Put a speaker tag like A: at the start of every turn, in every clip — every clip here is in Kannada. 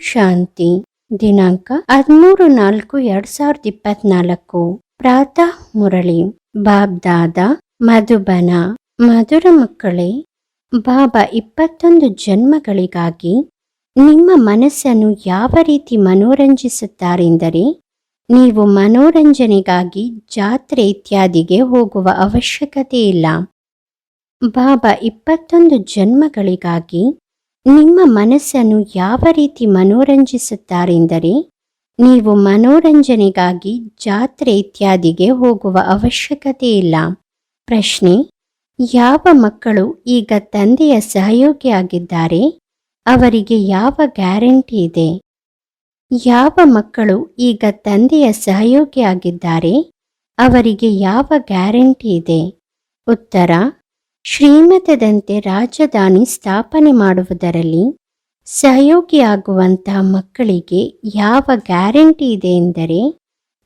A: ಶಾಂತಿ. ದಿನಾಂಕ ಹದಿಮೂರು ನಾಲ್ಕು ಎರಡ್ ಸಾವಿರದ ಇಪ್ಪತ್ನಾಲ್ಕು. ಪ್ರಾತಃ ಮುರಳಿ. ಬಾಬ್ದಾದ, ಮಧುಬನ, ಮಧುರ ಮಕ್ಕಳೇ, ಬಾಬಾ ಇಪ್ಪತ್ತೊಂದು ಜನ್ಮಗಳಿಗಾಗಿ ನಿಮ್ಮ ಮನಸ್ಸನ್ನು ಯಾವ ರೀತಿ ಮನೋರಂಜಿಸುತ್ತಾರೆಂದರೆ, ನೀವು ಮನೋರಂಜನೆಗಾಗಿ ಜಾತ್ರೆ ಇತ್ಯಾದಿಗೆ ಹೋಗುವ ಅವಶ್ಯಕತೆ ಇಲ್ಲ ಬಾಬಾ ಇಪ್ಪತ್ತೊಂದು ಜನ್ಮಗಳಿಗಾಗಿ ನಿಮ್ಮ ಮನಸ್ಸನ್ನು ಯಾವ ರೀತಿ ಮನೋರಂಜಿಸುತ್ತಾರೆಂದರೆ, ನೀವು ಮನೋರಂಜನೆಗಾಗಿ ಜಾತ್ರೆ ಇತ್ಯಾದಿಗೆ ಹೋಗುವ ಅವಶ್ಯಕತೆ ಇಲ್ಲ. ಪ್ರಶ್ನೆ, ಯಾವ ಮಕ್ಕಳು ಈಗ ತಂದೆಯ ಸಹಯೋಗಿಯಾಗಿದ್ದಾರೆ? ಅವರಿಗೆ ಯಾವ ಗ್ಯಾರಂಟಿ ಇದೆ? ಯಾವ ಮಕ್ಕಳು ಈಗ ತಂದೆಯ ಸಹಯೋಗಿಯಾಗಿದ್ದಾರೆ? ಅವರಿಗೆ ಯಾವ ಗ್ಯಾರಂಟಿ ಇದೆ? ಉತ್ತರ ಶ್ರೀಮತದಂತೆ ರಾಜಧಾನಿ ಸ್ಥಾಪನೆ ಮಾಡುವುದರಲ್ಲಿ ಸಹಯೋಗಿಯಾಗುವಂತಹ ಮಕ್ಕಳಿಗೆ ಯಾವ ಗ್ಯಾರಂಟಿ ಇದೆ ಎಂದರೆ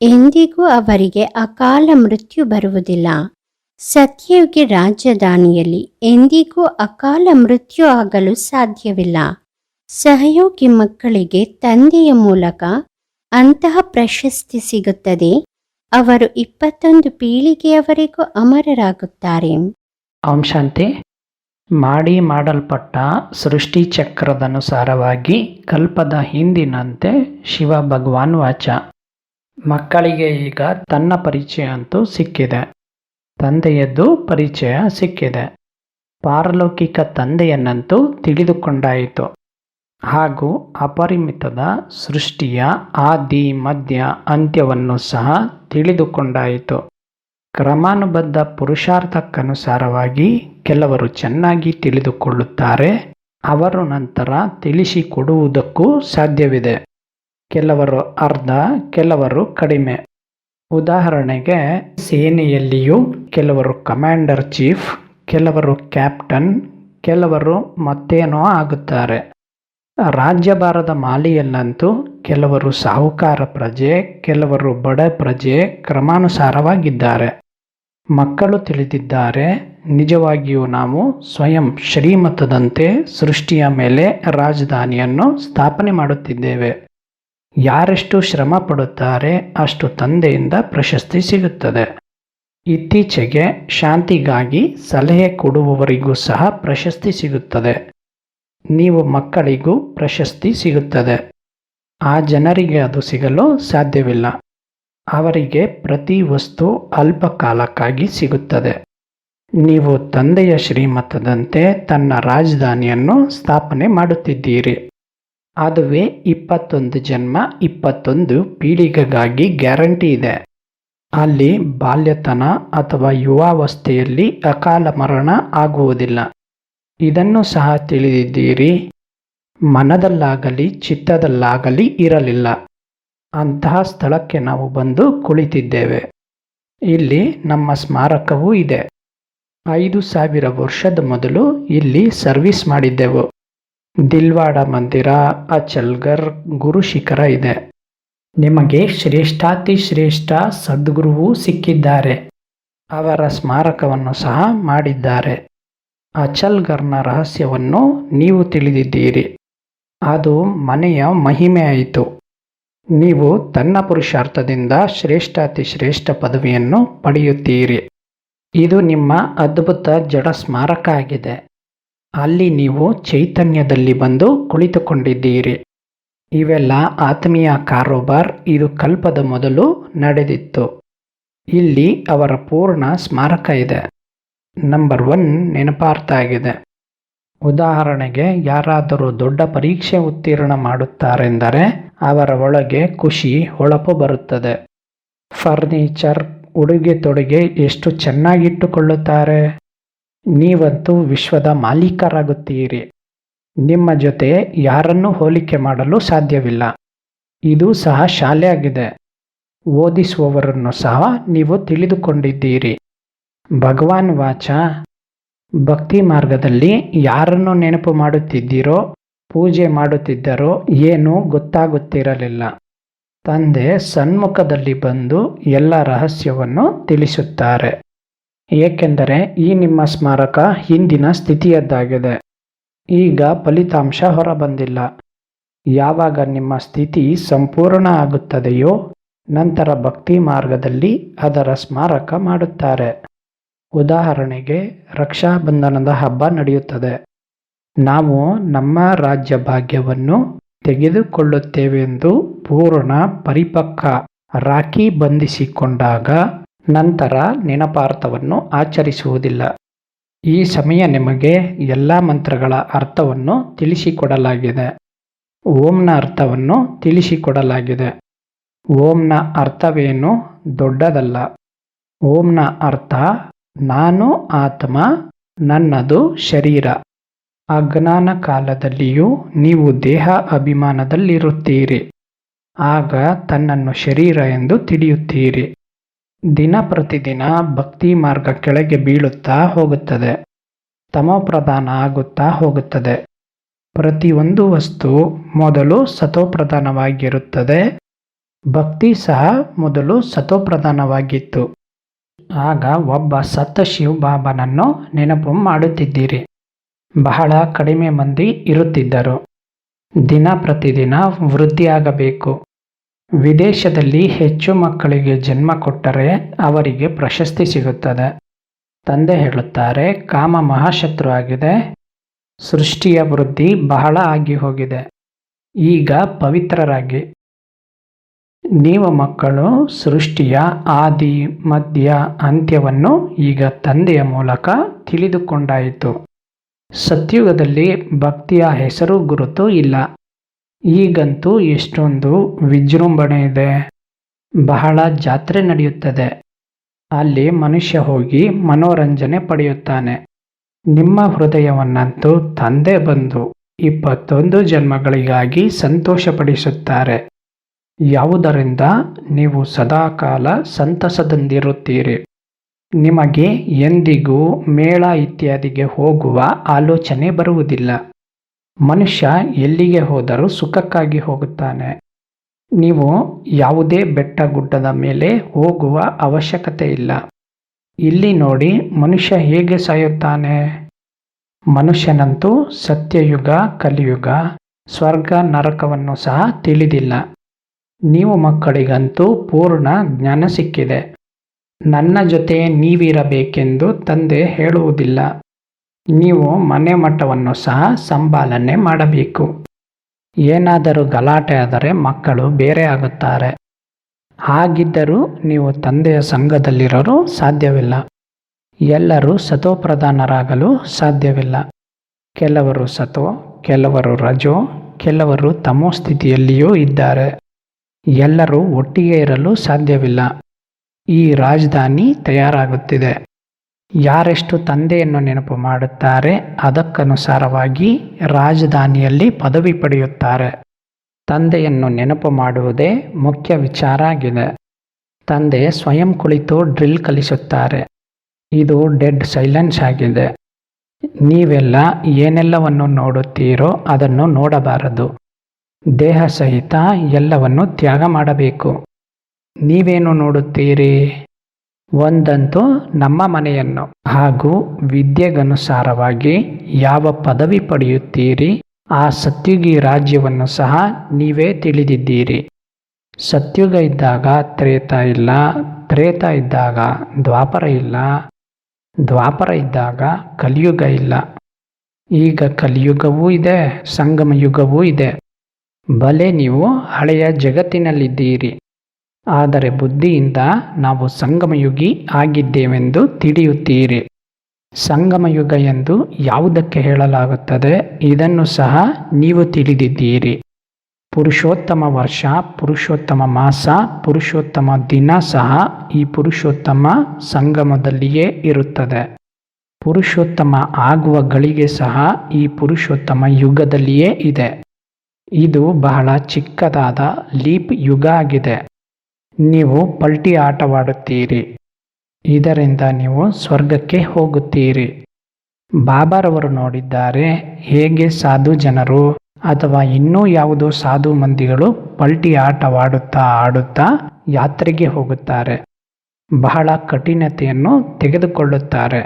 A: ಎಂದಿಗೂ ಅವರಿಗೆ ಅಕಾಲ ಮೃತ್ಯು ಬರುವುದಿಲ್ಲ. ಸತ್ಯಯುಗಿ ರಾಜಧಾನಿಯಲ್ಲಿ ಎಂದಿಗೂ ಅಕಾಲ ಮೃತ್ಯು ಆಗಲು ಸಾಧ್ಯವಿಲ್ಲ. ಸಹಯೋಗಿ ಮಕ್ಕಳಿಗೆ ತಂದೆಯ ಮೂಲಕ ಅಂತಹ ಪ್ರಶಸ್ತಿ ಸಿಗುತ್ತದೆ. ಅವರು ಇಪ್ಪತ್ತೊಂದು ಪೀಳಿಗೆಯವರೆಗೂ ಅಮರರಾಗುತ್ತಾರೆ.
B: ಓಂ ಶಾಂತಿ ಮಾಡಿ ಮಾಡಲ್ಪಟ್ಟ ಸೃಷ್ಟಿ ಚಕ್ರದನುಸಾರವಾಗಿ ಕಲ್ಪದ ಹಿಂದಿನಂತೆ ಶಿವ ಭಗವಾನ್ ವಾಚ. ಮಕ್ಕಳಿಗೆ ಈಗ ತನ್ನ ಪರಿಚಯ ಅಂತೂ ಸಿಕ್ಕಿದೆ. ತಂದೆಯದ್ದು ಪರಿಚಯ ಸಿಕ್ಕಿದೆ. ಪಾರಲೌಕಿಕ ತಂದೆಯನ್ನಂತೂ ತಿಳಿದುಕೊಂಡಾಯಿತು. ಹಾಗೂ ಅಪರಿಮಿತದ ಸೃಷ್ಟಿಯ ಆದಿ ಮಧ್ಯ ಅಂತ್ಯವನ್ನು ಸಹ ತಿಳಿದುಕೊಂಡಾಯಿತು. ಕ್ರಮಾನುಬದ್ಧ ಪುರುಷಾರ್ಥಕ್ಕನುಸಾರವಾಗಿ ಕೆಲವರು ಚೆನ್ನಾಗಿ ತಿಳಿದುಕೊಳ್ಳುತ್ತಾರೆ, ಅವರು ನಂತರ ತಿಳಿಸಿಕೊಡುವುದಕ್ಕೂ ಸಾಧ್ಯವಿದೆ. ಕೆಲವರು ಅರ್ಧ, ಕೆಲವರು ಕಡಿಮೆ. ಉದಾಹರಣೆಗೆ, ಸೇನೆಯಲ್ಲಿಯೂ ಕೆಲವರು ಕಮಾಂಡರ್ ಚೀಫ್, ಕೆಲವರು ಕ್ಯಾಪ್ಟನ್, ಕೆಲವರು ಮತ್ತೇನೋ ಆಗುತ್ತಾರೆ. ರಾಜ್ಯಭಾರದ ಮಾಲಿಯಲ್ಲಂತೂ ಕೆಲವರು ಸಾಹುಕಾರ ಪ್ರಜೆ, ಕೆಲವರು ಬಡ ಪ್ರಜೆ ಕ್ರಮಾನುಸಾರವಾಗಿದ್ದಾರೆ. ಮಕ್ಕಳು ತಿಳಿದಿದ್ದಾರೆ, ನಿಜವಾಗಿಯೂ ನಾವು ಸ್ವಯಂ ಶ್ರೀಮತದಂತೆ ಸೃಷ್ಟಿಯ ಮೇಲೆ ರಾಜಧಾನಿಯನ್ನು ಸ್ಥಾಪನೆ ಮಾಡುತ್ತಿದ್ದೇವೆ. ಯಾರೆಷ್ಟು ಶ್ರಮ ಪಡುತ್ತಾರೆ, ಅಷ್ಟು ತಂದೆಯಿಂದ ಪ್ರಶಸ್ತಿ ಸಿಗುತ್ತದೆ. ಇತ್ತೀಚೆಗೆ ಶಾಂತಿಗಾಗಿ ಸಲಹೆ ಕೊಡುವವರಿಗೂ ಸಹ ಪ್ರಶಸ್ತಿ ಸಿಗುತ್ತದೆ. ನೀವು ಮಕ್ಕಳಿಗೂ ಪ್ರಶಸ್ತಿ ಸಿಗುತ್ತದೆ. ಆ ಜನರಿಗೆ ಅದು ಸಿಗಲು ಸಾಧ್ಯವಿಲ್ಲ. ಅವರಿಗೆ ಪ್ರತಿ ವಸ್ತು ಅಲ್ಪ ಕಾಲಕ್ಕಾಗಿ ಸಿಗುತ್ತದೆ. ನೀವು ತಂದೆಯ ಶ್ರೀಮತದಂತೆ ತನ್ನ ರಾಜಧಾನಿಯನ್ನು ಸ್ಥಾಪನೆ ಮಾಡುತ್ತಿದ್ದೀರಿ. ಅದುವೇ ಇಪ್ಪತ್ತೊಂದು ಜನ್ಮ, ಇಪ್ಪತ್ತೊಂದು ಪೀಳಿಗೆಗಾಗಿ ಗ್ಯಾರಂಟಿ ಇದೆ. ಅಲ್ಲಿ ಬಾಲ್ಯತನ ಅಥವಾ ಯುವಾವಸ್ಥೆಯಲ್ಲಿ ಅಕಾಲ ಮರಣ ಆಗುವುದಿಲ್ಲ. ಇದನ್ನು ಸಹ ತಿಳಿದಿದ್ದೀರಿ. ಮನದಲ್ಲಾಗಲಿ, ಚಿತ್ತದಲ್ಲಾಗಲಿ ಇರಲಿಲ್ಲ. ಅಂತಹ ಸ್ಥಳಕ್ಕೆ ನಾವು ಬಂದು ಕುಳಿತಿದ್ದೇವೆ. ಇಲ್ಲಿ ನಮ್ಮ ಸ್ಮಾರಕವೂ ಇದೆ. ಐದು ಸಾವಿರ ವರ್ಷದ ಮೊದಲು ಇಲ್ಲಿ ಸರ್ವಿಸ್ ಮಾಡಿದ್ದೆವು. ದಿಲ್ವಾಡ ಮಂದಿರ, ಅಚಲ್ಗರ್ ಗುರುಶಿಖರ ಇದೆ. ನಿಮಗೆ ಶ್ರೇಷ್ಠಾತಿ ಶ್ರೇಷ್ಠ ಸದ್ಗುರುವು ಸಿಕ್ಕಿದ್ದಾರೆ. ಅವರ ಸ್ಮಾರಕವನ್ನು ಸಹ ಮಾಡಿದ್ದಾರೆ. ಅಚಲ್ಗರ್ನ ರಹಸ್ಯವನ್ನು ನೀವು ತಿಳಿದಿದ್ದೀರಿ. ಅದು ಮನೆಯ ಮಹಿಮೆ ಆಯಿತು ನೀವು ತನ್ನ ಪುರುಷಾರ್ಥದಿಂದ ಶ್ರೇಷ್ಠಾತಿ ಶ್ರೇಷ್ಠ ಪದವಿಯನ್ನು ಪಡೆಯುತ್ತೀರಿ. ಇದು ನಿಮ್ಮ ಅದ್ಭುತ ಜಡ ಸ್ಮಾರಕ ಆಗಿದೆ. ಅಲ್ಲಿ ನೀವು ಚೈತನ್ಯದಲ್ಲಿ ಬಂದು ಕುಳಿತುಕೊಂಡಿದ್ದೀರಿ. ಇವೆಲ್ಲ ಆತ್ಮೀಯ ಕಾರೋಬಾರ್, ಇದು ಕಲ್ಪದ ಮೊದಲು ನಡೆದಿತ್ತು. ಇಲ್ಲಿ ಅವರ ಪೂರ್ಣ ಸ್ಮಾರಕ ಇದೆ. ನಂಬರ್ ಒನ್ ನೆನಪಾರ್ಥ ಆಗಿದೆ. ಉದಾಹರಣೆಗೆ ಯಾರಾದರೂ ದೊಡ್ಡ ಪರೀಕ್ಷೆ ಉತ್ತೀರ್ಣ ಮಾಡುತ್ತಾರೆಂದರೆ ಅವರ ಒಳಗೆ ಖುಷಿ, ಹೊಳಪು ಬರುತ್ತದೆ. ಫರ್ನಿಚರ್, ಉಡುಗೆ ತೊಡುಗೆ ಎಷ್ಟು ಚೆನ್ನಾಗಿಟ್ಟುಕೊಳ್ಳುತ್ತಾರೆ? ನೀವಂತೂ ವಿಶ್ವದ ಮಾಲೀಕರಾಗುತ್ತೀರಿ. ನಿಮ್ಮ ಜೊತೆ ಯಾರನ್ನೂ ಹೋಲಿಕೆ ಮಾಡಲು ಸಾಧ್ಯವಿಲ್ಲ. ಇದು ಸಹ ಶಾಲೆಯಾಗಿದೆ. ಓದಿಸುವವರನ್ನು ಸಹ ನೀವು ತಿಳಿದುಕೊಂಡಿದ್ದೀರಿ. ಭಗವಾನ್ ವಾಚ. ಭಕ್ತಿ ಮಾರ್ಗದಲ್ಲಿ ಯಾರನ್ನು ನೆನಪು ಮಾಡುತ್ತಿದ್ದೀರೋ, ಪೂಜೆ ಮಾಡುತ್ತಿದ್ದರೋ ಏನೂ ಗೊತ್ತಾಗುತ್ತಿರಲಿಲ್ಲ. ತಂದೆ ಸನ್ಮುಖದಲ್ಲಿ ಬಂದು ಎಲ್ಲ ರಹಸ್ಯವನ್ನು ತಿಳಿಸುತ್ತಾರೆ. ಏಕೆಂದರೆ ಈ ನಿಮ್ಮ ಸ್ಮಾರಕ ಹಿಂದಿನ ಸ್ಥಿತಿಯದ್ದಾಗಿದೆ. ಈಗ ಫಲಿತಾಂಶ ಹೊರಬಂದಿಲ್ಲ. ಯಾವಾಗ ನಿಮ್ಮ ಸ್ಥಿತಿ ಸಂಪೂರ್ಣ ಆಗುತ್ತದೆಯೋ, ನಂತರ ಭಕ್ತಿ ಮಾರ್ಗದಲ್ಲಿ ಅದರ ಸ್ಮಾರಕ ಮಾಡುತ್ತಾರೆ. ಉದಾಹರಣೆಗೆ ರಕ್ಷಾ ಬಂಧನದ ಹಬ್ಬ ನಡೆಯುತ್ತದೆ. ನಾವು ನಮ್ಮ ರಾಜ್ಯ ಭಾಗ್ಯವನ್ನು ತೆಗೆದುಕೊಳ್ಳುತ್ತೇವೆಂದು ಪೂರ್ಣ ಪರಿಪಕ್ವ ರಾಖಿ ಬಂಧಿಸಿಕೊಂಡಾಗ ನಂತರ ನೆನಪಾರ್ಥವನ್ನು ಆಚರಿಸುವುದಿಲ್ಲ. ಈ ಸಮಯ ನಿಮಗೆ ಎಲ್ಲ ಮಂತ್ರಗಳ ಅರ್ಥವನ್ನು ತಿಳಿಸಿಕೊಡಲಾಗಿದೆ. ಓಂನ ಅರ್ಥವನ್ನು ತಿಳಿಸಿಕೊಡಲಾಗಿದೆ. ಓಂನ ಅರ್ಥವೇನು ದೊಡ್ಡದಲ್ಲ. ಓಂನ ಅರ್ಥ ನಾನು ಆತ್ಮ, ನನ್ನದು ಶರೀರ. ಅಜ್ಞಾನ ಕಾಲದಲ್ಲಿಯೂ ನೀವು ದೇಹ ಅಭಿಮಾನದಲ್ಲಿರುತ್ತೀರಿ. ಆಗ ತನ್ನನ್ನು ಶರೀರ ಎಂದು ತಿಳಿಯುತ್ತೀರಿ. ದಿನ ಪ್ರತಿದಿನ ಭಕ್ತಿ ಮಾರ್ಗ ಕೆಳಗೆ ಬೀಳುತ್ತಾ ಹೋಗುತ್ತದೆ. ತಮೋಪ್ರಧಾನ ಆಗುತ್ತಾ ಹೋಗುತ್ತದೆ. ಪ್ರತಿಯೊಂದು ವಸ್ತು ಮೊದಲು ಸತೋಪ್ರಧಾನವಾಗಿರುತ್ತದೆ. ಭಕ್ತಿ ಸಹ ಮೊದಲು ಸತೋಪ್ರಧಾನವಾಗಿತ್ತು. ಆಗ ಒಬ್ಬ ಸತ್ತ ಶಿವಬಾಬನನ್ನು ನೆನಪು ಮಾಡುತ್ತಿದ್ದೀರಿ. ಬಹಳ ಕಡಿಮೆ ಮಂದಿ ಇರುತ್ತಿದ್ದರು. ದಿನ ಪ್ರತಿದಿನ ವೃದ್ಧಿಯಾಗಬೇಕು. ವಿದೇಶದಲ್ಲಿ ಹೆಚ್ಚು ಮಕ್ಕಳಿಗೆ ಜನ್ಮ ಕೊಟ್ಟರೆ ಅವರಿಗೆ ಪ್ರಶಸ್ತಿ ಸಿಗುತ್ತದೆ. ತಂದೆ ಹೇಳುತ್ತಾರೆ, ಕಾಮ ಮಹಾಶತ್ರು ಆಗಿದೆ. ಸೃಷ್ಟಿಯ ವೃದ್ಧಿ ಬಹಳ ಆಗಿ ಹೋಗಿದೆ. ಈಗ ಪವಿತ್ರರಾಗಿ ನೀವು ಮಕ್ಕಳು ಸೃಷ್ಟಿಯ ಆದಿ, ಮಧ್ಯ, ಅಂತ್ಯವನ್ನು ಈಗ ತಂದೆಯ ಮೂಲಕ ತಿಳಿದುಕೊಂಡಾಯಿತು. ಸತ್ಯುಗದಲ್ಲಿ ಭಕ್ತಿಯ ಹೆಸರು ಗುರುತು ಇಲ್ಲ. ಈಗಂತೂ ಎಷ್ಟೊಂದು ವಿಜೃಂಭಣೆ ಇದೆ. ಬಹಳ ಜಾತ್ರೆ ನಡೆಯುತ್ತದೆ. ಅಲ್ಲಿ ಮನುಷ್ಯ ಹೋಗಿ ಮನೋರಂಜನೆ ಪಡೆಯುತ್ತಾನೆ. ನಿಮ್ಮ ಹೃದಯವನ್ನಂತೂ ತಂದೆ ಬಂದು ಇಪ್ಪತ್ತೊಂದು ಜನ್ಮಗಳಿಗಾಗಿ ಸಂತೋಷಪಡಿಸುತ್ತಾರೆ. ಯಾವುದರಿಂದ ನೀವು ಸದಾಕಾಲ ಸಂತಸದಿಂದಿರುತ್ತೀರಿ ನಿಮಗೆ ಎಂದಿಗೂ ಮೇಳ ಇತ್ಯಾದಿಗೆ ಹೋಗುವ ಆಲೋಚನೆ ಬರುವುದಿಲ್ಲ. ಮನುಷ್ಯ ಎಲ್ಲಿಗೆ ಹೋದರೂ ಸುಖಕ್ಕಾಗಿ ಹೋಗುತ್ತಾನೆ. ನೀವು ಯಾವುದೇ ಬೆಟ್ಟ ಗುಡ್ಡದ ಮೇಲೆ ಹೋಗುವ ಅವಶ್ಯಕತೆ ಇಲ್ಲ. ಇಲ್ಲಿ ನೋಡಿ ಮನುಷ್ಯ ಹೇಗೆ ಸಾಯುತ್ತಾನೆ? ಮನುಷ್ಯನಂತೂ ಸತ್ಯಯುಗ, ಕಲಿಯುಗ, ಸ್ವರ್ಗ, ನರಕವನ್ನು ಸಹ ತಿಳಿದಿಲ್ಲ. ನೀವು ಮಕ್ಕಳಿಗಂತೂ ಪೂರ್ಣ ಜ್ಞಾನ ಸಿಕ್ಕಿದೆ. ನನ್ನ ಜೊತೆ ನೀವಿರಬೇಕೆಂದು ತಂದೆ ಹೇಳುವುದಿಲ್ಲ. ನೀವು ಮನೆ ಮಠವನ್ನು ಸಹ ಸಂಪಾಲನೆ ಮಾಡಬೇಕು. ಏನಾದರೂ ಗಲಾಟೆ ಆದರೆ ಮಕ್ಕಳು ಬೇರೆ ಆಗುತ್ತಾರೆ. ಹಾಗಿದ್ದರೂ ನೀವು ತಂದೆಯ ಸಂಘದಲ್ಲಿರಲು ಸಾಧ್ಯವಿಲ್ಲ. ಎಲ್ಲರೂ ಸತೋಪ್ರಧಾನರಾಗಲು ಸಾಧ್ಯವಿಲ್ಲ. ಕೆಲವರು ಸತೋ, ಕೆಲವರು ರಜೋ, ಕೆಲವರು ತಮೋ ಸ್ಥಿತಿಯಲ್ಲಿಯೂ ಇದ್ದಾರೆ. ಎಲ್ಲರೂ ಒಟ್ಟಿಗೆ ಇರಲು ಸಾಧ್ಯವಿಲ್ಲ. ಈ ರಾಜಧಾನಿ ತಯಾರಾಗುತ್ತಿದೆ. ಯಾರೆಷ್ಟು ತಂದೆಯನ್ನು ನೆನಪು ಮಾಡುತ್ತಾರೆ, ಅದಕ್ಕನುಸಾರವಾಗಿ ರಾಜಧಾನಿಯಲ್ಲಿ ಪದವಿ ಪಡೆಯುತ್ತಾರೆ. ತಂದೆಯನ್ನು ನೆನಪು ಮಾಡುವುದೇ ಮುಖ್ಯ ವಿಚಾರ ಆಗಿದೆ. ತಂದೆ ಸ್ವಯಂ ಕುಳಿತು ಡ್ರಿಲ್ ಕಲಿಸುತ್ತಾರೆ. ಇದು ಡೆಡ್ ಸೈಲೆನ್ಸ್ ಆಗಿದೆ. ನೀವೆಲ್ಲ ಏನೆಲ್ಲವನ್ನು ನೋಡುತ್ತೀರೋ ಅದನ್ನು ನೋಡಬಾರದು. ದೇಹ ಸಹಿತ ಎಲ್ಲವನ್ನು ತ್ಯಾಗ ಮಾಡಬೇಕು. ನೀವೇನು ನೋಡುತ್ತೀರಿ? ಒಂದಂತೂ ನಮ್ಮ ಮನೆಯನ್ನು ಹಾಗೂ ವಿದ್ಯೆಗನುಸಾರವಾಗಿ ಯಾವ ಪದವಿ ಪಡೆಯುತ್ತೀರಿ? ಆ ಸತ್ಯುಗಿ ರಾಜ್ಯವನ್ನು ಸಹ ನೀವೇ ತಿಳಿದಿದ್ದೀರಿ. ಸತ್ಯುಗ ಇದ್ದಾಗ ತ್ರೇತ ಇಲ್ಲ, ತ್ರೇತ ಇದ್ದಾಗ ದ್ವಾಪರ ಇಲ್ಲ, ದ್ವಾಪರ ಇದ್ದಾಗ ಕಲಿಯುಗ ಇಲ್ಲ. ಈಗ ಕಲಿಯುಗವೂ ಇದೆ ಸಂಗಮ ಯುಗವೂ ಇದೆ. ಬಲೆ ನೀವು ಹಳೆಯ ಜಗತ್ತಿನಲ್ಲಿದ್ದೀರಿ. ಆದರೆ ಬುದ್ಧಿಯಿಂದ ನಾವು ಸಂಗಮಯುಗಿ ಆಗಿದ್ದೇವೆಂದು ತಿಳಿಯುತ್ತೀರಿ. ಸಂಗಮಯುಗ ಎಂದು ಯಾವುದಕ್ಕೆ ಹೇಳಲಾಗುತ್ತದೆ? ಇದನ್ನು ಸಹ ನೀವು ತಿಳಿದಿದ್ದೀರಿ. ಪುರುಷೋತ್ತಮ ವರ್ಷ, ಪುರುಷೋತ್ತಮ ಮಾಸ, ಪುರುಷೋತ್ತಮ ದಿನ ಸಹ ಈ ಪುರುಷೋತ್ತಮ ಸಂಗಮದಲ್ಲಿಯೇ ಇರುತ್ತದೆ. ಪುರುಷೋತ್ತಮ ಆಗುವ ಗಳಿಗೆ ಸಹ ಈ ಪುರುಷೋತ್ತಮ ಯುಗದಲ್ಲಿಯೇ ಇದೆ. ಇದು ಬಹಳ ಚಿಕ್ಕದಾದ ಲೀಪ್ ಯುಗ ಆಗಿದೆ. ನೀವು ಪಲ್ಟಿ ಆಟವಾಡುತ್ತೀರಿ. ಇದರಿಂದ ನೀವು ಸ್ವರ್ಗಕ್ಕೆ ಹೋಗುತ್ತೀರಿ. ಬಾಬಾರವರು ನೋಡಿದ್ದಾರೆ, ಹೇಗೆ ಸಾಧು ಜನರು ಅಥವಾ ಇನ್ನೂ ಯಾವುದೋ ಸಾಧು ಮಂದಿಗಳು ಪಲ್ಟಿ ಆಟವಾಡುತ್ತಾ ಆಡುತ್ತಾ ಯಾತ್ರೆಗೆ ಹೋಗುತ್ತಾರೆ. ಬಹಳ ಕಠಿಣತೆಯನ್ನು ತೆಗೆದುಕೊಳ್ಳುತ್ತಾರೆ.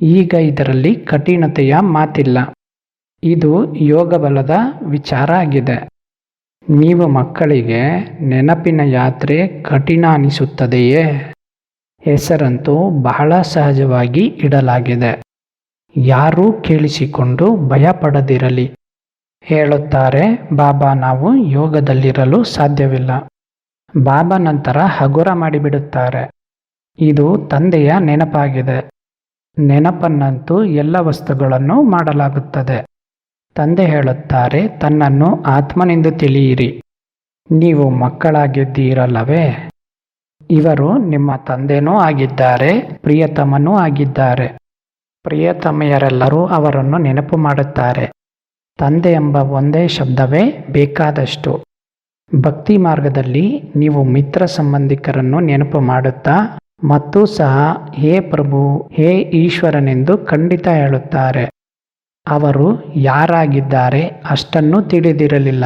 B: ಈಗ ಇದರಲ್ಲಿ ಕಠಿಣತೆಯ ಮಾತಿಲ್ಲ. ಇದು ಯೋಗಬಲದ ವಿಚಾರ ಆಗಿದೆ. ನೀವು ಮಕ್ಕಳಿಗೆ ನೆನಪಿನ ಯಾತ್ರೆ ಕಠಿಣ ಅನಿಸುತ್ತದೆಯೇ? ಹೆಸರಂತೂ ಬಹಳ ಸಹಜವಾಗಿ ಇಡಲಾಗಿದೆ. ಯಾರೂ ಕೇಳಿಸಿಕೊಂಡು ಭಯಪಡದಿರಲಿ. ಹೇಳುತ್ತಾರೆ, ಬಾಬಾ, ನಾವು ಯೋಗದಲ್ಲಿರಲು ಸಾಧ್ಯವಿಲ್ಲ. ಬಾಬಾ ನಂತರ ಹಗುರ ಮಾಡಿಬಿಡುತ್ತಾರೆ. ಇದು ತಂದೆಯ ನೆನಪಾಗಿದೆ. ನೆನಪನ್ನಂತೂ ಎಲ್ಲ ವಸ್ತುಗಳನ್ನು ಮಾಡಲಾಗುತ್ತದೆ. ತಂದೆ ಹೇಳುತ್ತಾರೆ, ತನ್ನನ್ನು ಆತ್ಮನೆಂದು ತಿಳಿಯಿರಿ. ನೀವು ಮಕ್ಕಳಾಗಿದ್ದೀರಲ್ಲವೇ ಇವರು ನಿಮ್ಮ ತಂದೆನೂ ಆಗಿದ್ದಾರೆ, ಪ್ರಿಯತಮನೂ ಆಗಿದ್ದಾರೆ. ಪ್ರಿಯತಮೆಯರೆಲ್ಲರೂ ಅವರನ್ನು ನೆನಪು ಮಾಡುತ್ತಾರೆ. ತಂದೆ ಎಂಬ ಒಂದೇ ಶಬ್ದವೇ ಬೇಕಾದಷ್ಟು. ಭಕ್ತಿ ಮಾರ್ಗದಲ್ಲಿ ನೀವು ಮಿತ್ರ ಸಂಬಂಧಿಕರನ್ನು ನೆನಪು ಮಾಡುತ್ತಾ, ಮತ್ತು ಸಹ ಹೇ ಪ್ರಭು, ಹೇ ಈಶ್ವರನೆಂದು ಖಂಡಿತ ಹೇಳುತ್ತಾರೆ. ಅವರು ಯಾರಾಗಿದ್ದಾರೆ ಅಷ್ಟನ್ನು ತಿಳಿದಿರಲಿಲ್ಲ.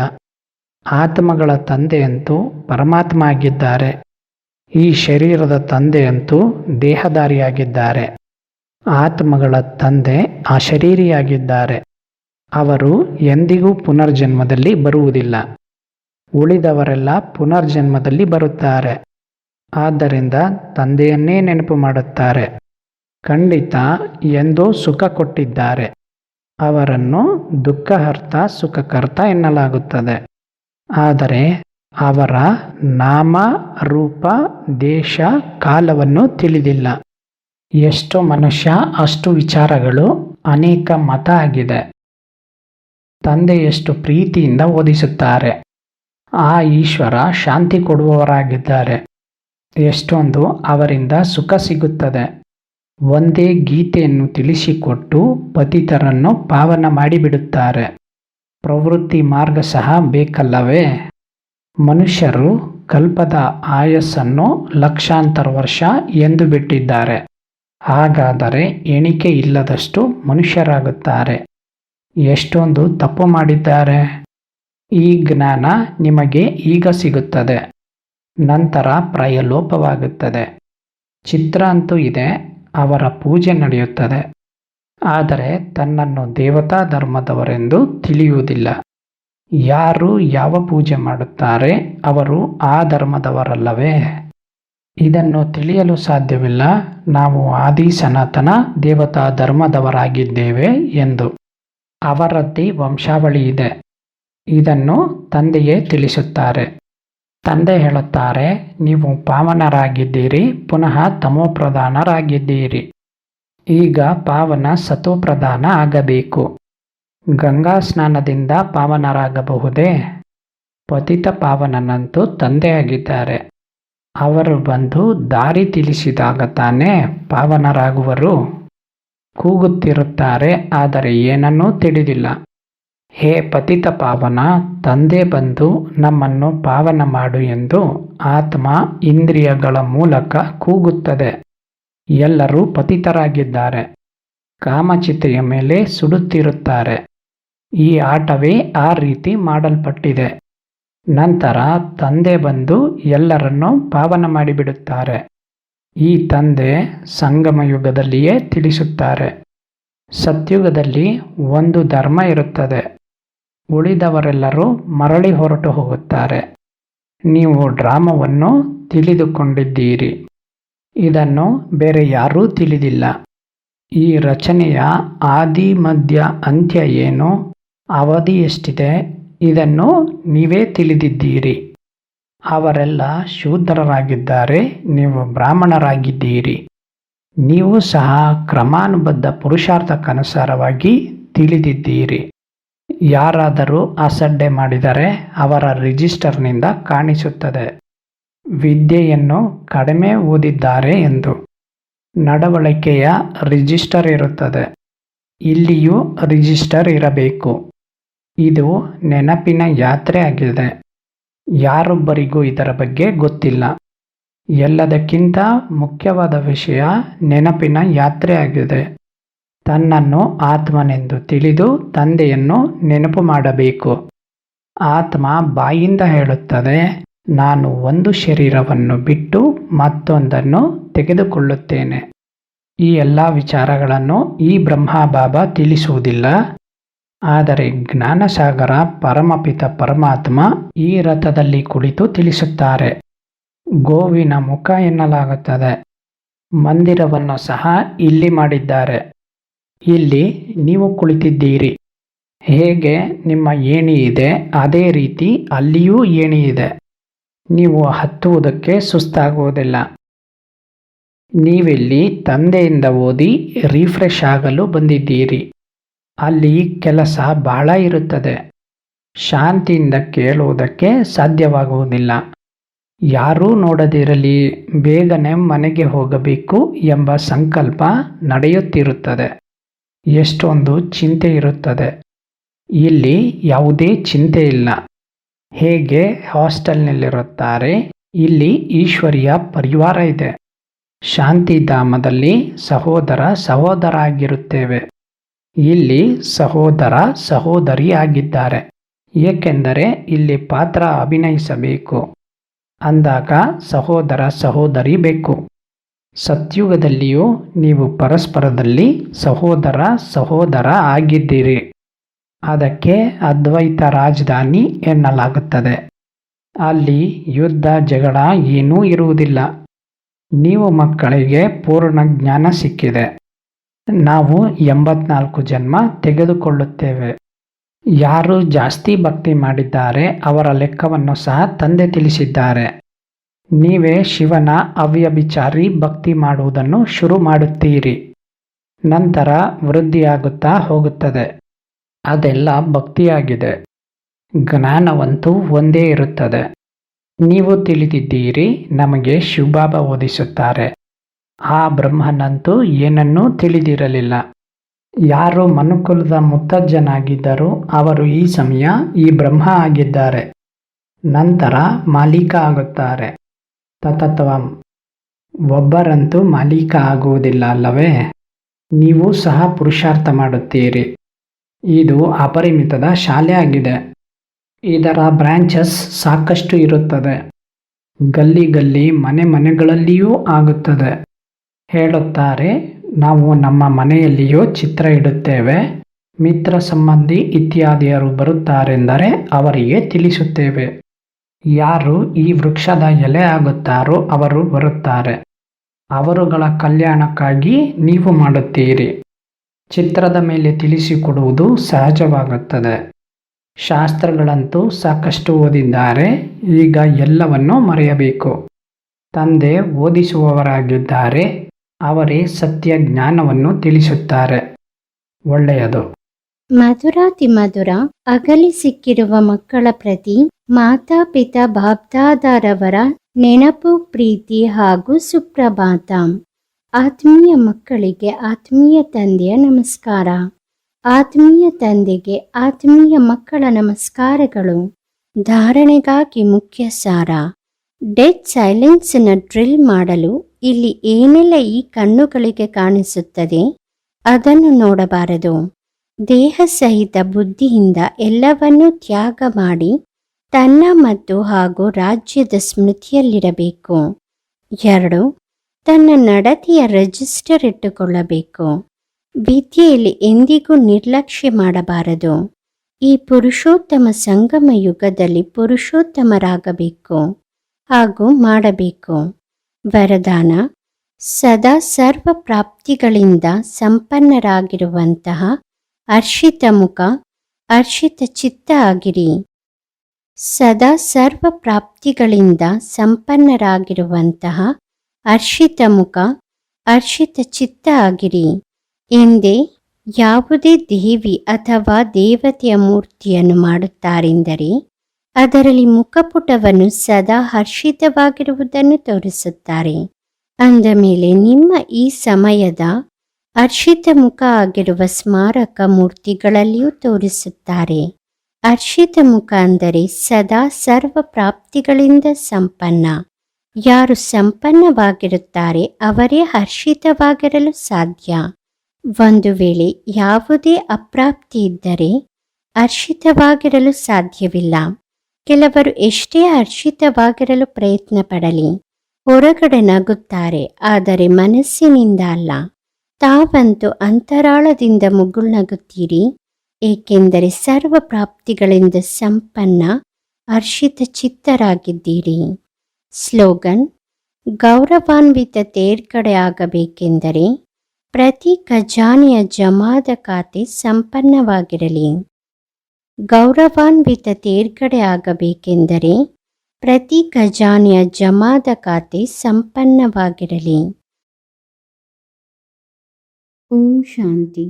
B: ಆತ್ಮಗಳ ತಂದೆಯಂತೂ ಪರಮಾತ್ಮ ಆಗಿದ್ದಾರೆ ಈ ಶರೀರದ ತಂದೆಯಂತೂ ದೇಹಧಾರಿಯಾಗಿದ್ದಾರೆ. ಆತ್ಮಗಳ ತಂದೆ ಅಶರೀರಿಯಾಗಿದ್ದಾರೆ ಅವರು ಎಂದಿಗೂ ಪುನರ್ಜನ್ಮದಲ್ಲಿ ಬರುವುದಿಲ್ಲ. ಉಳಿದವರೆಲ್ಲ ಪುನರ್ಜನ್ಮದಲ್ಲಿ ಬರುತ್ತಾರೆ. ಆದ್ದರಿಂದ ತಂದೆಯನ್ನೇ ನೆನಪು ಮಾಡುತ್ತಾರೆ. ಖಂಡಿತ ಎಂದೋ ಸುಖ ಕೊಟ್ಟಿದ್ದಾರೆ. ಅವರನ್ನು ದುಃಖಹರ್ತ, ಸುಖಕರ್ತ ಎನ್ನಲಾಗುತ್ತದೆ. ಆದರೆ ಅವರ ನಾಮ, ರೂಪ, ದೇಶ, ಕಾಲವನ್ನು ತಿಳಿದಿಲ್ಲ. ಎಷ್ಟು ಮನುಷ್ಯ, ಅಷ್ಟು ವಿಚಾರಗಳು ಅನೇಕ ಮತ ಆಗಿದೆ. ತಂದೆ ಎಷ್ಟು ಪ್ರೀತಿಯಿಂದ ಓದಿಸುತ್ತಾರೆ. ಆ ಈಶ್ವರ ಶಾಂತಿ ಕೊಡುವವರಾಗಿದ್ದಾರೆ. ಎಷ್ಟೊಂದು ಅವರಿಂದ ಸುಖ ಸಿಗುತ್ತದೆ. ಒಂದೇ ಗೀತೆಯನ್ನು ತಿಳಿಸಿಕೊಟ್ಟು ಪತಿತರನ್ನು ಪಾವನ ಮಾಡಿಬಿಡುತ್ತಾರೆ. ಪ್ರವೃತ್ತಿ ಮಾರ್ಗ ಸಹ ಬೇಕಲ್ಲವೇ? ಮನುಷ್ಯರು ಕಲ್ಪದ ಆಯಸ್ಸನ್ನು ಲಕ್ಷಾಂತರ ವರ್ಷ ಎಂದು ಬಿಟ್ಟಿದ್ದಾರೆ. ಹಾಗಾದರೆ ಎಣಿಕೆ ಇಲ್ಲದಷ್ಟು ಮನುಷ್ಯರಾಗುತ್ತಾರೆ. ಎಷ್ಟೊಂದು ತಪ್ಪು ಮಾಡಿದ್ದಾರೆ. ಈ ಜ್ಞಾನ ನಿಮಗೆ ಈಗ ಸಿಗುತ್ತದೆ. ನಂತರ ಪ್ರಾಯಲೋಪವಾಗುತ್ತದೆ. ಚಿತ್ರ ಅಂತೂ ಇದೆ. ಅವರ ಪೂಜೆ ನಡೆಯುತ್ತದೆ. ಆದರೆ ತನ್ನನ್ನು ದೇವತಾ ಧರ್ಮದವರೆಂದು ತಿಳಿಯುವುದಿಲ್ಲ. ಯಾರು ಯಾವ ಪೂಜೆ ಮಾಡುತ್ತಾರೆ ಅವರು ಆ ಧರ್ಮದವರಲ್ಲವೇ? ಇದನ್ನು ತಿಳಿಯಲು ಸಾಧ್ಯವಿಲ್ಲ. ನಾವು ಆದಿ ಸನಾತನ ದೇವತಾ ಧರ್ಮದವರಾಗಿದ್ದೇವೆ ಎಂದು. ಅವರದ್ದೇ ವಂಶಾವಳಿ ಇದೆ. ಇದನ್ನು ತಂದೆಯೇ ತಿಳಿಸುತ್ತಾರೆ. ತಂದೆ ಹೇಳುತ್ತಾರೆ, ನೀವು ಪಾವನರಾಗಿದ್ದೀರಿ, ಪುನಃ ತಮೋಪ್ರಧಾನರಾಗಿದ್ದೀರಿ. ಈಗ ಪಾವನ ಸತೋಪ್ರಧಾನ ಆಗಬೇಕು. ಗಂಗಾ ಸ್ನಾನದಿಂದ ಪಾವನರಾಗಬಹುದೇ? ಪತಿತ ಪಾವನನಂತೂ ತಂದೆಯಾಗಿದ್ದಾರೆ. ಅವರು ಬಂದು ದಾರಿ ತಿಳಿಸಿದಾಗ ತಾನೇ ಪಾವನರಾಗುವರು. ಕೂಗುತ್ತಿರುತ್ತಾರೆ, ಆದರೆ ಏನನ್ನೂ ತಿಳಿದಿಲ್ಲ. ಹೇ ಪತಿತ ಪಾವನ, ತಂದೆ ಬಂದು ನಮ್ಮನ್ನು ಪಾವನ ಮಾಡು ಎಂದು ಆತ್ಮ ಇಂದ್ರಿಯಗಳ ಮೂಲಕ ಕೂಗುತ್ತದೆ. ಎಲ್ಲರೂ ಪತಿತರಾಗಿದ್ದಾರೆ. ಕಾಮಚಿತೆಯ ಮೇಲೆ ಸುಡುತ್ತಿರುತ್ತಾರೆ. ಈ ಆಟವೇ ಆ ರೀತಿ ಮಾಡಲ್ಪಟ್ಟಿದೆ. ನಂತರ ತಂದೆ ಬಂದು ಎಲ್ಲರನ್ನು ಪಾವನ ಮಾಡಿಬಿಡುತ್ತಾರೆ. ಈ ತಂದೆ ಸಂಗಮ ಯುಗದಲ್ಲಿಯೇ ತಿಳಿಸುತ್ತಾರೆ. ಸತ್ಯುಗದಲ್ಲಿ ಒಂದು ಧರ್ಮ ಇರುತ್ತದೆ. ಉಳಿದವರೆಲ್ಲರೂ ಮರಳಿ ಹೊರಟು ಹೋಗುತ್ತಾರೆ. ನೀವು ಡ್ರಾಮವನ್ನು ತಿಳಿದುಕೊಂಡಿದ್ದೀರಿ. ಇದನ್ನು ಬೇರೆ ಯಾರೂ ತಿಳಿದಿಲ್ಲ. ಈ ರಚನೆಯ ಆದಿ ಮಧ್ಯ ಅಂತ್ಯ ಏನು? ಅವಧಿ ಎಷ್ಟಿದೆ ಇದನ್ನು ನೀವೇ ತಿಳಿದಿದ್ದೀರಿ. ಅವರೆಲ್ಲ ಶೂದ್ರರಾಗಿದ್ದಾರೆ. ನೀವು ಬ್ರಾಹ್ಮಣರಾಗಿದ್ದೀರಿ. ನೀವು ಸಹ ಕ್ರಮಾನುಬದ್ಧ ಪುರುಷಾರ್ಥಕ್ಕನುಸಾರವಾಗಿ ತಿಳಿದಿದ್ದೀರಿ. ಯಾರಾದರೂ ಅಸಡ್ಡೆ ಮಾಡಿದರೆ ಅವರ ರಿಜಿಸ್ಟರ್ನಿಂದ ಕಾಣಿಸುತ್ತದೆ. ವಿದ್ಯೆಯನ್ನು ಕಡಿಮೆ ಓದಿದ್ದಾರೆ ಎಂದು. ನಡವಳಿಕೆಯ ರಿಜಿಸ್ಟರ್ ಇರುತ್ತದೆ. ಇಲ್ಲಿಯೂ ರಿಜಿಸ್ಟರ್ ಇರಬೇಕು. ಇದು ನೆನಪಿನ ಯಾತ್ರೆ ಆಗಿದೆ. ಯಾರೊಬ್ಬರಿಗೂ ಇದರ ಬಗ್ಗೆ ಗೊತ್ತಿಲ್ಲ. ಎಲ್ಲದಕ್ಕಿಂತ ಮುಖ್ಯವಾದ ವಿಷಯ ನೆನಪಿನ ಯಾತ್ರೆ ಆಗಿದೆ. ತನ್ನನ್ನು ಆತ್ಮನೆಂದು ತಿಳಿದು ತಂದೆಯನ್ನು ನೆನಪು ಮಾಡಬೇಕು. ಆತ್ಮ ಬಾಯಿಂದ ಹೇಳುತ್ತದೆ, ನಾನು ಒಂದು ಶರೀರವನ್ನು ಬಿಟ್ಟು ಮತ್ತೊಂದನ್ನು ತೆಗೆದುಕೊಳ್ಳುತ್ತೇನೆ. ಈ ಎಲ್ಲ ವಿಚಾರಗಳನ್ನು ಈ ಬ್ರಹ್ಮಬಾಬ ತಿಳಿಸುವುದಿಲ್ಲ. ಆದರೆ ಜ್ಞಾನಸಾಗರ ಪರಮಪಿತ ಪರಮಾತ್ಮ ಈ ರಥದಲ್ಲಿ ಕುಳಿತು ತಿಳಿಸುತ್ತಾರೆ. ಗೋವಿನ ಮುಖ ಎನ್ನಲಾಗುತ್ತದೆ. ಮಂದಿರವನ್ನು ಸಹ ಇಲ್ಲಿ ಮಾಡಿದ್ದಾರೆ. ಇಲ್ಲಿ ನೀವು ಕುಳಿತಿದ್ದೀರಿ. ಹೇಗೆ ನಿಮ್ಮ ಏಣಿ ಇದೆ, ಅದೇ ರೀತಿ ಅಲ್ಲಿಯೂ ಏಣಿ ಇದೆ. ನೀವು ಹತ್ತುವುದಕ್ಕೆ ಸುಸ್ತಾಗುವುದಿಲ್ಲ. ನೀವಿಲ್ಲಿ ತಂದೆಯಿಂದ ಓದಿ ರಿಫ್ರೆಶ್ ಆಗಲು ಬಂದಿದ್ದೀರಿ. ಅಲ್ಲಿ ಕೆಲಸ ಬಹಳ ಇರುತ್ತದೆ. ಶಾಂತಿಯಿಂದ ಕೇಳುವುದಕ್ಕೆ ಸಾಧ್ಯವಾಗುವುದಿಲ್ಲ. ಯಾರೂ ನೋಡದಿರಲಿ, ಬೇಗನೆ ಮನೆಗೆ ಹೋಗಬೇಕು ಎಂಬ ಸಂಕಲ್ಪ ನಡೆಯುತ್ತಿರುತ್ತದೆ. ಎಷ್ಟೊಂದು ಚಿಂತೆ ಇರುತ್ತದೆ. ಇಲ್ಲಿ ಯಾವುದೇ ಚಿಂತೆ ಇಲ್ಲ. ಹೇಗೆ ಹಾಸ್ಟೆಲ್ನಲ್ಲಿರುತ್ತಾರೆ? ಇಲ್ಲಿ ಈಶ್ವರಿಯ ಪರಿವಾರ ಇದೆ. ಶಾಂತಿಧಾಮದಲ್ಲಿ ಸಹೋದರ ಸಹೋದರ ಆಗಿರುತ್ತೇವೆ ಇಲ್ಲಿ ಸಹೋದರ ಸಹೋದರಿ ಆಗಿದ್ದಾರೆ ಏಕೆಂದರೆ ಇಲ್ಲಿ ಪಾತ್ರ ಅಭಿನಯಿಸಬೇಕು. ಅಂದಾಗ ಸಹೋದರ ಸಹೋದರಿ ಬೇಕು. ಸತ್ಯುಗದಲ್ಲಿಯೂ ನೀವು ಪರಸ್ಪರದಲ್ಲಿ ಸಹೋದರ ಸಹೋದರ ಆಗಿದ್ದೀರಿ. ಅದಕ್ಕೆ ಅದ್ವೈತ ರಾಜಧಾನಿ ಎನ್ನಲಾಗುತ್ತದೆ. ಅಲ್ಲಿ ಯುದ್ಧ, ಜಗಳ ಏನೂ ಇರುವುದಿಲ್ಲ. ನೀವು ಮಕ್ಕಳಿಗೆ ಪೂರ್ಣ ಜ್ಞಾನ ಸಿಕ್ಕಿದೆ. ನಾವು ಎಂಬತ್ನಾಲ್ಕು ಜನ್ಮ ತೆಗೆದುಕೊಳ್ಳುತ್ತೇವೆ. ಯಾರು ಜಾಸ್ತಿ ಭಕ್ತಿ ಮಾಡಿದ್ದಾರೆ ಅವರ ಲೆಕ್ಕವನ್ನು ಸಹ ತಂದೆ ತಿಳಿಸಿದ್ದಾರೆ. ನೀವೇ ಶಿವನ ಅವ್ಯಭಿಚಾರಿ ಭಕ್ತಿ ಮಾಡುವುದನ್ನು ಶುರು ಮಾಡುತ್ತೀರಿ. ನಂತರ ವೃದ್ಧಿಯಾಗುತ್ತಾ ಹೋಗುತ್ತದೆ. ಅದೆಲ್ಲ ಭಕ್ತಿಯಾಗಿದೆ. ಜ್ಞಾನವಂತೂ ಒಂದೇ ಇರುತ್ತದೆ. ನೀವು ತಿಳಿದಿದ್ದೀರಿ, ನಮಗೆ ಶಿವಬಾಬಾ ಓದಿಸುತ್ತಾರೆ. ಆ ಬ್ರಹ್ಮನಂತೂ ಏನನ್ನೂ ತಿಳಿದಿರಲಿಲ್ಲ. ಯಾರು ಮನುಕುಲದ ಮುತ್ತಜ್ಜನಾಗಿದ್ದರೂ ಅವರು ಈ ಸಮಯ ಈ ಬ್ರಹ್ಮ ಆಗಿದ್ದಾರೆ. ನಂತರ ಮಾಲೀಕ ಆಗುತ್ತಾರೆ. ತತತ್ವಂ. ಒಬ್ಬರಂತೂ ಮಾಲೀಕ ಆಗುವುದಿಲ್ಲ ಅಲ್ಲವೇ? ನೀವು ಸಹ ಪುರುಷಾರ್ಥ ಮಾಡುತ್ತೀರಿ. ಇದು ಅಪರಿಮಿತದ ಶಾಲೆ ಆಗಿದೆ ಇದರ ಬ್ರಾಂಚಸ್ ಸಾಕಷ್ಟು ಇರುತ್ತದೆ. ಗಲ್ಲಿ ಗಲ್ಲಿ ಮನೆ ಮನೆಗಳಲ್ಲಿಯೂ ಆಗುತ್ತದೆ. ಹೇಳುತ್ತಾರೆ, ನಾವು ನಮ್ಮ ಮನೆಯಲ್ಲಿಯೂ ಚಿತ್ರ ಇಡುತ್ತೇವೆ. ಮಿತ್ರ ಸಂಬಂಧಿ ಇತ್ಯಾದಿಯರು ಬರುತ್ತಾರೆಂದರೆ ಅವರಿಗೆ ತಿಳಿಸುತ್ತೇವೆ. ಯಾರು ಈ ವೃಕ್ಷದ ಎಲೆ ಆಗುತ್ತಾರೋ ಅವರು ಬರುತ್ತಾರೆ. ಅವರುಗಳ ಕಲ್ಯಾಣಕ್ಕಾಗಿ ನೀವು ಮಾಡುತ್ತೀರಿ. ಚಿತ್ರದ ಮೇಲೆ ತಿಳಿಸಿಕೊಡುವುದು ಸಹಜವಾಗುತ್ತದೆ. ಶಾಸ್ತ್ರಗಳಂತೂ ಸಾಕಷ್ಟು ಓದಿದ್ದಾರೆ. ಈಗ ಎಲ್ಲವನ್ನೂ ಮರೆಯಬೇಕು. ತಂದೆ ಓದಿಸುವವರಾಗಿದ್ದಾರೆ. ಅವರೇ ಸತ್ಯ ಜ್ಞಾನವನ್ನು ತಿಳಿಸುತ್ತಾರೆ. ಒಳ್ಳೆಯದು.
A: ಮಧುರಾತಿ ಮಧುರ, ಅಗಲಿ ಸಿಕ್ಕಿರುವ ಮಕ್ಕಳ ಪ್ರತಿ ಮಾತಾಪಿತಾ ಬಾಬ್ದಾದಾರವರ ನೆನಪು, ಪ್ರೀತಿ ಹಾಗೂ ಸುಪ್ರಭಾತ. ಆತ್ಮೀಯ ಮಕ್ಕಳಿಗೆ ಆತ್ಮೀಯ ತಂದೆಯ ನಮಸ್ಕಾರ. ಆತ್ಮೀಯ ತಂದೆಗೆ ಆತ್ಮೀಯ ಮಕ್ಕಳ ನಮಸ್ಕಾರಗಳು. ಧಾರಣೆಗಾಗಿ ಮುಖ್ಯ ಸಾರ. ಡೆಡ್ ಸೈಲೆನ್ಸ್ನ ಡ್ರಿಲ್ ಮಾಡಲು ಇಲ್ಲಿ ಏನೆಲ್ಲ ಈ ಕಣ್ಣುಗಳಿಗೆ ಕಾಣಿಸುತ್ತದೆ? ಅದನ್ನು ನೋಡಬಾರದು. ದೇಹ ಸಹಿತ ಬುದ್ಧಿಯಿಂದ ಎಲ್ಲವನ್ನೂ ತ್ಯಾಗ ಮಾಡಿ ತನ್ನ ಮತ್ತು ಹಾಗೂ ರಾಜ್ಯದ ಸ್ಮೃತಿಯಲ್ಲಿರಬೇಕು. ಎರಡು, ತನ್ನ ನಡತೆಯ ರಿಜಿಸ್ಟರ್ ಇಟ್ಟುಕೊಳ್ಳಬೇಕು. ವಿದ್ಯೆಯಲ್ಲಿ ಎಂದಿಗೂ ನಿರ್ಲಕ್ಷ್ಯ ಮಾಡಬಾರದು. ಈ ಪುರುಷೋತ್ತಮ ಸಂಗಮ ಯುಗದಲ್ಲಿ ಪುರುಷೋತ್ತಮರಾಗಬೇಕು ಹಾಗೂ ಮಾಡಬೇಕು. ವರದಾನ, ಸದಾ ಸರ್ವ ಪ್ರಾಪ್ತಿಗಳಿಂದ ಸಂಪನ್ನರಾಗಿರುವಂತಹ ಹರ್ಷಿತ ಮುಖ ಅರ್ಷಿತ ಚಿತ್ತ ಆಗಿರಿ. ಸದಾ ಸರ್ವ ಪ್ರಾಪ್ತಿಗಳಿಂದ ಸಂಪನ್ನರಾಗಿರುವಂತಹ ಅರ್ಷಿತ ಮುಖ ಅರ್ಷಿತ ಚಿತ್ತ ಆಗಿರಿ. ಎಂದೇ ಯಾವುದೇ ದೇವಿ ಅಥವಾ ದೇವತೆಯ ಮೂರ್ತಿಯನ್ನು ಮಾಡುತ್ತಾರೆಂದರೆ, ಅದರಲ್ಲಿ ಮುಖಪುಟವನ್ನು ಸದಾ ಹರ್ಷಿತವಾಗಿರುವುದನ್ನು ತೋರಿಸುತ್ತಾರೆ. ಅಂದ ಮೇಲೆ ನಿಮ್ಮ ಈ ಸಮಯದ ಹರ್ಷಿತ ಮುಖ ಆಗಿರುವ ಸ್ಮಾರಕ ಮೂರ್ತಿಗಳಲ್ಲಿಯೂ ತೋರಿಸುತ್ತಾರೆ. ಅರ್ಷಿತ ಮುಖ ಅಂದರೆ ಸದಾ ಸರ್ವ ಪ್ರಾಪ್ತಿಗಳಿಂದ ಸಂಪನ್ನ. ಯಾರು ಸಂಪನ್ನವಾಗಿರುತ್ತಾರೆ ಅವರೇ ಹರ್ಷಿತವಾಗಿರಲು ಸಾಧ್ಯ. ಒಂದು ವೇಳೆ ಯಾವುದೇ ಅಪ್ರಾಪ್ತಿ ಇದ್ದರೆ ಹರ್ಷಿತವಾಗಿರಲು ಸಾಧ್ಯವಿಲ್ಲ. ಕೆಲವರು ಎಷ್ಟೇ ಹರ್ಷಿತವಾಗಿರಲು ಪ್ರಯತ್ನ ಪಡಲಿ ಹೊರಗಡೆ ನಗುತ್ತಾರೆ, ಆದರೆ ಮನಸ್ಸಿನಿಂದ ಅಲ್ಲ. ತಾವಂತೂ ಅಂತರಾಳದಿಂದ ಮುಗುಳ್ನಗುತ್ತೀರಿ, ಏಕೆಂದರೆ ಸರ್ವ ಪ್ರಾಪ್ತಿಗಳಿಂದ ಸಂಪನ್ನ, ಹರ್ಷಿತ ಚಿತ್ತರಾಗಿದ್ದೀರಿ. ಸ್ಲೋಗನ್, ಗೌರವಾನ್ವಿತ ತೇರ್ಗಡೆ ಆಗಬೇಕೆಂದರೆ ಪ್ರತಿ ಖಜಾನೆಯ ಜಮಾದ ಖಾತೆ ಸಂಪನ್ನವಾಗಿರಲಿ. ಗೌರವಾನ್ವಿತ ತೇರ್ಗಡೆ ಆಗಬೇಕೆಂದರೆ ಪ್ರತಿ ಖಜಾನೆಯ ಜಮಾದ ಖಾತೆ ಸಂಪನ್ನವಾಗಿರಲಿ. ಓಂ ಶಾಂತಿ